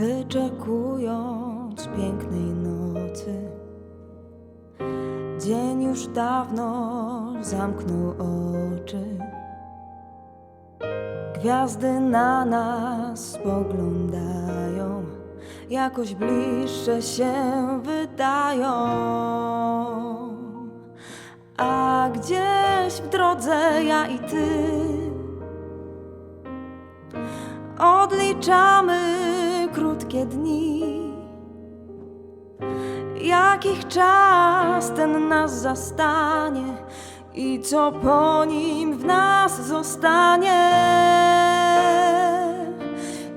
wyczekując pięknej nocy. Dzień już dawno zamknął oczy. Gwiazdy na nas spoglądają, jakoś bliższe się wydają. A gdzieś w drodze ja i ty odliczamy dni. Jakich czas ten nas zastanie i co po nim w nas zostanie?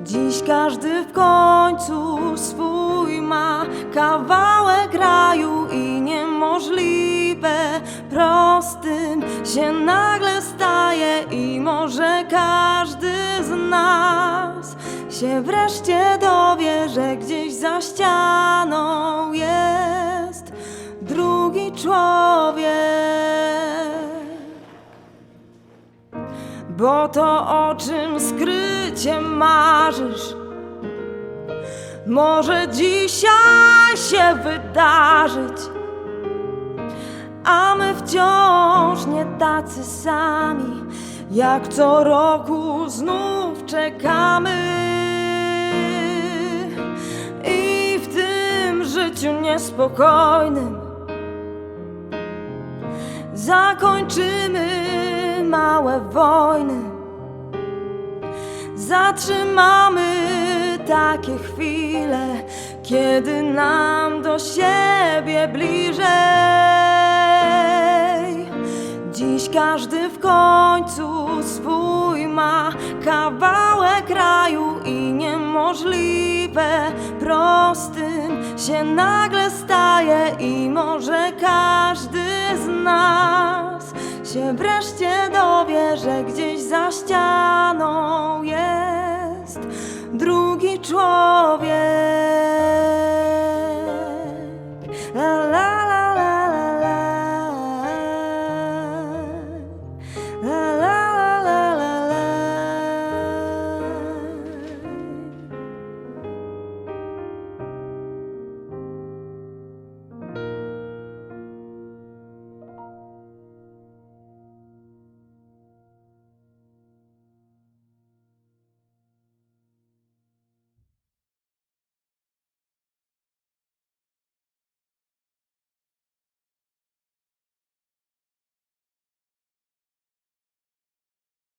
Dziś każdy w końcu swój ma kawałek kraju i niemożliwe prostym się nagle staje i może każdy z nas się wreszcie dowie, że gdzieś za ścianą jest drugi człowiek. Bo to o czym skrycie marzysz, może dzisiaj się wydarzyć, a my wciąż nie tacy sami, jak co roku znów czekamy. Niespokojnym zakończymy małe wojny. Zatrzymamy takie chwile, kiedy nam do siebie bliżej. Dziś każdy w końcu swój ma kawałek kraju i niemożliwe prostym się nagle staje i może każdy z nas się wreszcie dowie, że gdzieś za ścianą jest drugi człowiek.